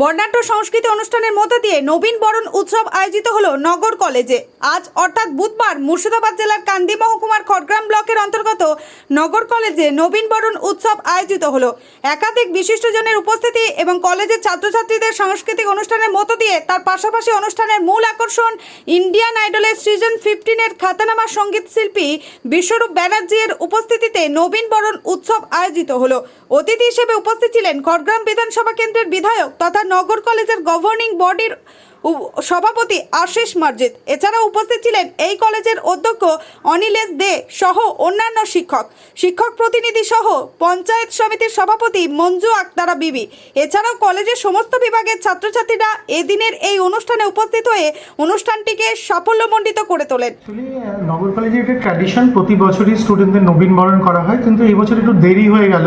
বর্ণাঢ্য সংস্কৃতি অনুষ্ঠানের মধ্য দিয়ে নবীন বরণ উৎসব আয়োজিত হলো নগর কলেজে। আজ অর্থাৎ বুধবার মুর্শিদাবাদ জেলার কান্দি মহকুমার খড়গ্রাম ব্লকের অন্তর্গত নগর কলেজে নবীন বরণ উৎসব আয়োজিত হলো। একাধিক বিশিষ্টজনের উপস্থিতি এবং কলেজের ছাত্রছাত্রীদের সাংস্কৃতিক অনুষ্ঠানের মধ্য দিয়ে তার পাশাপাশি অনুষ্ঠানের মূল আকর্ষণ ইন্ডিয়ান আইডলের সিজন ফিফটিনের খাতানামা সংগীত শিল্পী বিশ্বরূপ ব্যানার্জির উপস্থিতিতে নবীন বরণ উৎসব আয়োজিত হলো। অতিথি হিসেবে উপস্থিত ছিলেন খড়গ্রাম বিধানসভা কেন্দ্রের বিধায়ক তথা নগর কলেজের গভর্নিং বডির সভাপতি আশিস মার্জিত এছাড়া উপস্থিত ছিলেন এই কলেজের অধ্যক্ষ অনিলেশ দে সহ অন্যান্য শিক্ষক। শিক্ষক প্রতিনিধি সহ পঞ্চায়েত সমিতির সভাপতি মঞ্জু আক্তারা বিবি। এছাড়াও কলেজের সমস্ত বিভাগের ছাত্রছাত্রীরা এদিনের এই অনুষ্ঠানে উপস্থিত হয়ে অনুষ্ঠানটিকে সাফল্যমণ্ডিত করে তোলেন। নগর কলেজে একটা ট্র্যাডিশন প্রতি বছরই স্টুডেন্টদের নবীন বরণ করা হয়, কিন্তু এই বছর একটু দেরি হয়ে গেল।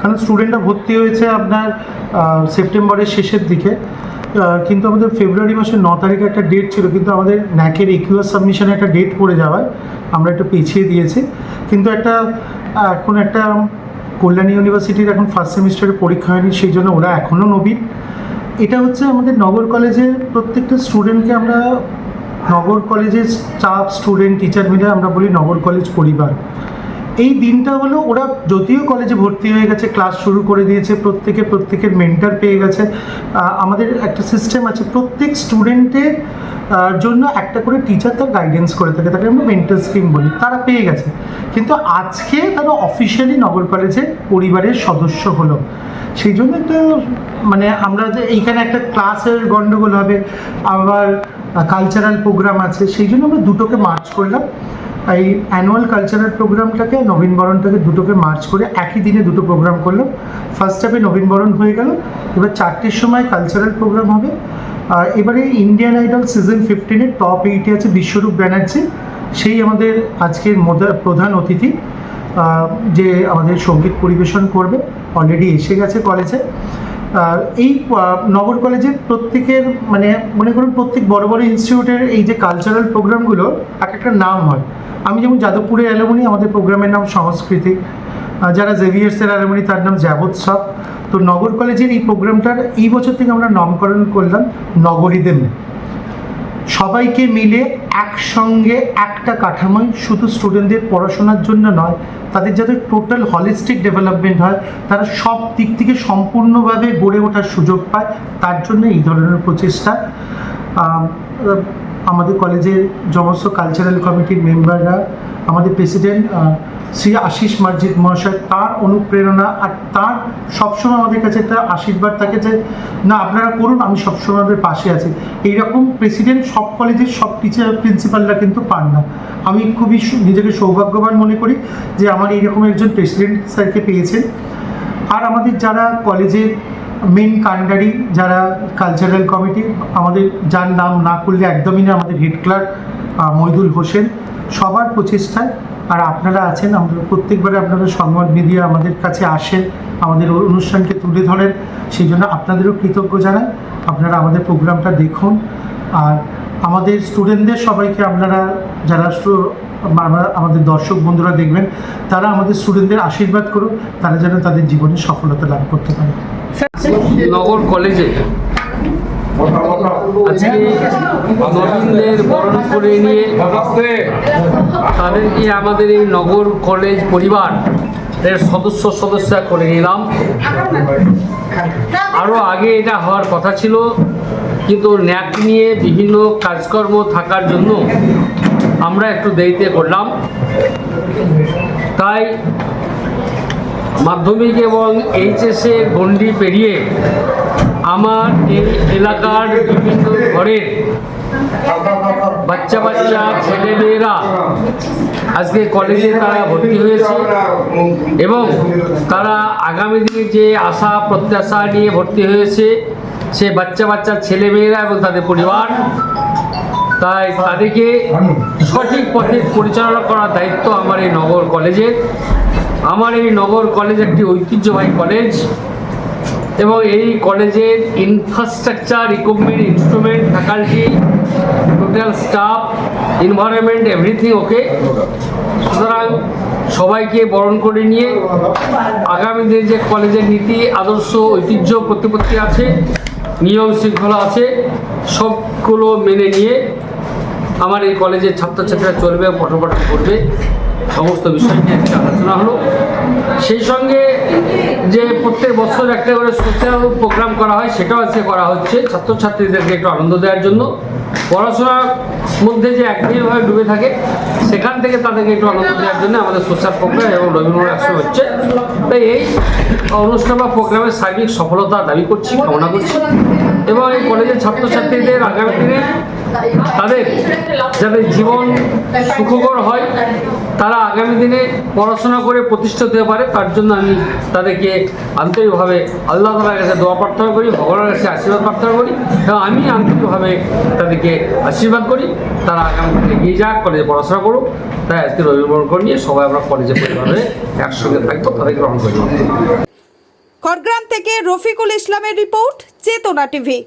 কারণ স্টুডেন্টরা ভর্তি হয়েছে আপনার সেপ্টেম্বরের শেষের দিকে। কিন্তু আমাদের ফেব্রুয়ারি মাসের ন তারিখে একটা ডেট ছিল, কিন্তু আমাদের ন্যাকের একিউএস সাবমিশনে একটা ডেট পড়ে যাওয়ায় আমরা একটু পিছিয়ে দিয়েছি। কিন্তু একটা এখন একটা কল্যাণী ইউনিভার্সিটির এখন ফার্স্ট সেমিস্টারের পরীক্ষা হয়নি, সেই জন্য ওরা এখনও নবীন। এটা হচ্ছে আমাদের নগর কলেজের প্রত্যেকটা স্টুডেন্টকে আমরা, নগর কলেজের স্টাফ স্টুডেন্ট টিচার মিলে আমরা বলি নগর কলেজ পরিবার। এই দিনটা হলো ওরা যদিও কলেজে ভর্তি হয়ে গেছে ক্লাস শুরু করে দিয়েছে, প্রত্যেকে প্রত্যেকের মেন্টার পেয়ে গেছে। আমাদের একটা সিস্টেম আছে, প্রত্যেক স্টুডেন্টের জন্য একটা করে টিচার তার গাইডেন্স করে থাকে, তাকে আমরা মেন্টাল স্কিম বলি, তারা পেয়ে গেছে। কিন্তু আজকে তারা অফিসিয়ালি নগর কলেজের পরিবারের সদস্য হলো। সেই জন্য তো মানে আমরা যে এইখানে একটা ক্লাসের গণ্ডগোল হবে, আবার কালচারাল প্রোগ্রাম আছে, সেই জন্য আমরা দুটোকে মার্চ করলাম। এই অ্যানুয়াল কালচারাল প্রোগ্রামটাকে নবীনবরণটাকে দুটোকে মার্চ করে একই দিনে দুটো প্রোগ্রাম করলাম ফার্স্ট হাফে নবীনবরণ হয়ে গেল, এবার চারটের সময় কালচারাল প্রোগ্রাম হবে। আর এবারে ইন্ডিয়ান আইডল সিজন ফিফটিনের টপ এইটে আছে বিশ্বরূপ ব্যানার্জি। সেই আমাদের আজকের প্রধান অতিথি যে আমাদের সংগীত পরিবেশন করবে অলরেডি এসে গেছে কলেজে এই নগর কলেজের প্রত্যেকের মানে মনে করুন প্রত্যেক বড় বড় ইনস্টিটিউটের এই যে কালচারাল প্রোগ্রামগুলো এক একটা নাম হয়। আমি যেমন যাদবপুরের অ্যালোমনি, আমাদের প্রোগ্রামের নাম সংস্কৃতি যারা জেভিয়ার্সের অ্যালমনি, তার নাম জ্যাবোৎসব তো নগর কলেজের এই প্রোগ্রামটার এই বছর থেকে আমরা নামকরণ করলাম নগরীদের সবাইকে মিলে একসঙ্গে একটা কাঠামোয় শুধু স্টুডেন্টদের পড়াশোনার জন্য নয়, তাদের যাতে টোটাল হলিস্টিক ডেভেলপমেন্ট হয়, তারা সব দিক থেকে সম্পূর্ণভাবে গড়ে ওঠার সুযোগ পায়, তার জন্য এই ধরনের প্রচেষ্টা আমাদের কলেজের সমস্ত কালচারাল কমিটির মেম্বাররা আমাদের প্রেসিডেন্ট শ্রী আশিস মার্জিদ মহাশয়, তার অনুপ্রেরণা আর তার সবসময় আমাদের কাছে একটা আশীর্বাদ থাকে যে, না, আপনারা করুন, আমি সবসময় আমাদের পাশে আছি। এইরকম প্রেসিডেন্ট সব কলেজের সব টিচার প্রিন্সিপালরা কিন্তু পান না। আমি খুবই নিজেকে সৌভাগ্যবান মনে করি যে, আমার এইরকম একজন প্রেসিডেন্ট স্যারকে পেয়েছেন। আর আমাদের যারা কলেজের মেন কান্ডারি যারা কালচারাল কমিটি আমাদের যার নাম না করলে একদমই না আমাদের হেড ক্লার্ক মইদুল হোসেন। সবার প্রচেষ্টায়, আর আপনারা আছেন, আমরা প্রত্যেকবারে আপনারা সংবাদ মিডিয়া আমাদের কাছে আসেন, আমাদের অনুষ্ঠানকে তুলে ধরেন। সেই জন্য আপনাদেরও কৃতজ্ঞ জানাই। আপনারা আমাদের প্রোগ্রামটা দেখুন। আর আমাদের স্টুডেন্টদের সবাইকে আপনারা, যারা আমাদের দর্শক বন্ধুরা দেখবেন, তারা আমাদের স্টুডেন্টদের আশীর্বাদ করুন তারা যেন তাদের জীবনে সফলতা লাভ করতে পারে। নগর কলেজে। করে নিয়ে তাদেরকে আমাদের এই নগর কলেজ পরিবার এর সদস্য সদস্যা করে নিলাম। আরও আগে এটা হওয়ার কথা ছিল, কিন্তু ন্যাক নিয়ে বিভিন্ন কাজকর্ম থাকার জন্য আমরা একটু দেরিতে করলাম। তাই মাধ্যমিক এবং এইচএসের গণ্ডি পেরিয়ে আমার এই এলাকার বিভিন্ন ঘরের বাচ্চা বাচ্চা ছেলেমেয়েরা আজকে কলেজে তারা ভর্তি হয়েছে এবং তারা আগামী দিনে যে আশা, প্রত্যাশা নিয়ে ভর্তি হয়েছে, সে বাচ্চা বাচ্চা ছেলেমেয়েরা এবং তাদের পরিবার, তাই তাদেরকে সঠিক পথে পরিচালনা করার দায়িত্ব আমার এই নগর কলেজের। আমার এই নগর কলেজ একটি ঐতিহ্যবাহী কলেজ এবং এই কলেজের infrastructure equipment instrument faculty total staff environment everything okay সুতরাং সবাইকে বরণ করে নিয়ে আগামী দিনে যে কলেজের নীতি, আদর্শ, ঐতিহ্য প্রতিপত্তি আছে, নিয়ম শৃঙ্খলা আছে, সবগুলো মেনে নিয়ে আমার এই কলেজের ছাত্রছাত্রীরা চলবে পঠোপাঠন করবে। সমস্ত বিষয় নিয়ে একটা আলোচনা হলো। সেই সঙ্গে যে প্রত্যেক বছর একটা করে সোশ্যাল প্রোগ্রাম করা হয়, সেটাও আজকে করা হচ্ছে। ছাত্রছাত্রীদেরকে একটু আনন্দ দেওয়ার জন্য। পড়াশোনার মধ্যে যে একঘেয়েভাবে ডুবে থাকে, সেখান থেকে তাদেরকে একটু আনন্দ দেওয়ার জন্য আমাদের সোশ্যাল প্রোগ্রাম এবং রবীন্দ্র একশো হচ্ছে। তাই এই অনুষ্ঠান বা প্রোগ্রামের সার্বিক সফলতা দাবি করছি, কামনা করছি। এবং এই কলেজের ছাত্রছাত্রীদের আগামী দিনে তাদের যাতে জীবন সুখকর হয়, তারা আগামী দিনে পড়াশোনা করে প্রতিষ্ঠা হতে পারে, তার জন্য আমি তাদেরকে আন্তরিকভাবে আল্লাহ তালার কাছে দোয়া প্রার্থনা করি, ভগবানের কাছে আশীর্বাদ প্রার্থনা করি এবং আমি আন্তরিকভাবে তাদেরকে আশীর্বাদ করি। তারা আগামী দিনে এগিয়ে যাক, কলেজে পড়াশোনা করুক। তাই আজকে রবিবার নিয়ে সবাই আমরা কলেজে পরিবারে একসঙ্গে থাকব তাদের গ্রহণ করি। খড়গ্রাম থেকে রফিকুল ইসলামের রিপোর্ট চেতনা টিভি।